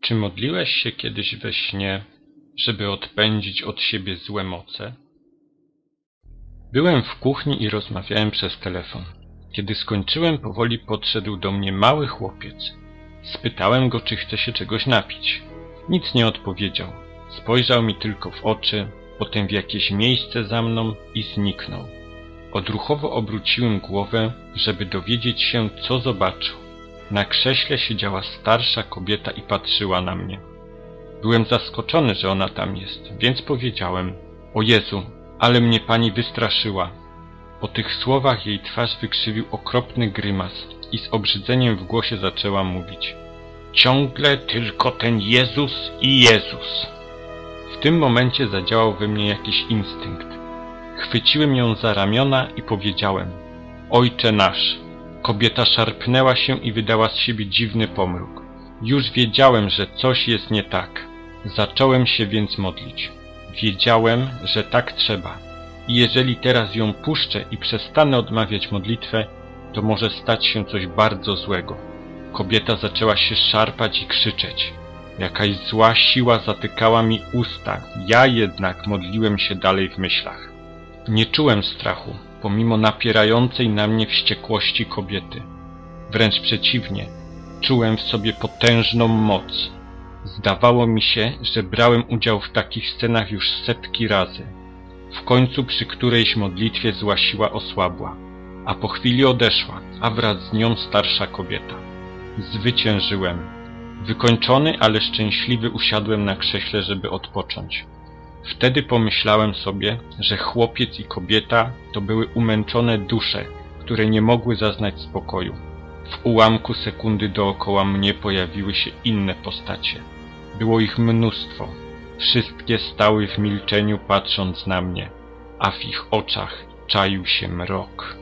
Czy modliłeś się kiedyś we śnie, żeby odpędzić od siebie złe moce? Byłem w kuchni i rozmawiałem przez telefon. Kiedy skończyłem, powoli podszedł do mnie mały chłopiec. Spytałem go, czy chce się czegoś napić. Nic nie odpowiedział. Spojrzał mi tylko w oczy, potem w jakieś miejsce za mną i zniknął. Odruchowo obróciłem głowę, żeby dowiedzieć się, co zobaczył. Na krześle siedziała starsza kobieta i patrzyła na mnie. Byłem zaskoczony, że ona tam jest, więc powiedziałem: O Jezu, ale mnie pani wystraszyła. Po tych słowach jej twarz wykrzywił okropny grymas i z obrzydzeniem w głosie zaczęła mówić: Ciągle tylko ten Jezus i Jezus. W tym momencie zadziałał we mnie jakiś instynkt. Chwyciłem ją za ramiona i powiedziałem: Ojcze nasz. Kobieta szarpnęła się i wydała z siebie dziwny pomruk. Już wiedziałem, że coś jest nie tak. Zacząłem się więc modlić. Wiedziałem, że tak trzeba. I jeżeli teraz ją puszczę i przestanę odmawiać modlitwę, to może stać się coś bardzo złego. Kobieta zaczęła się szarpać i krzyczeć. Jakaś zła siła zatykała mi usta, ja jednak modliłem się dalej w myślach. Nie czułem strachu, pomimo napierającej na mnie wściekłości kobiety. Wręcz przeciwnie, czułem w sobie potężną moc. Zdawało mi się, że brałem udział w takich scenach już setki razy. W końcu przy którejś modlitwie zła siła osłabła, a po chwili odeszła, a wraz z nią starsza kobieta. Zwyciężyłem. Wykończony, ale szczęśliwy usiadłem na krześle, żeby odpocząć. Wtedy pomyślałem sobie, że chłopiec i kobieta to były umęczone dusze, które nie mogły zaznać spokoju. W ułamku sekundy dookoła mnie pojawiły się inne postacie. Było ich mnóstwo. Wszystkie stały w milczeniu patrząc na mnie, a w ich oczach czaił się mrok.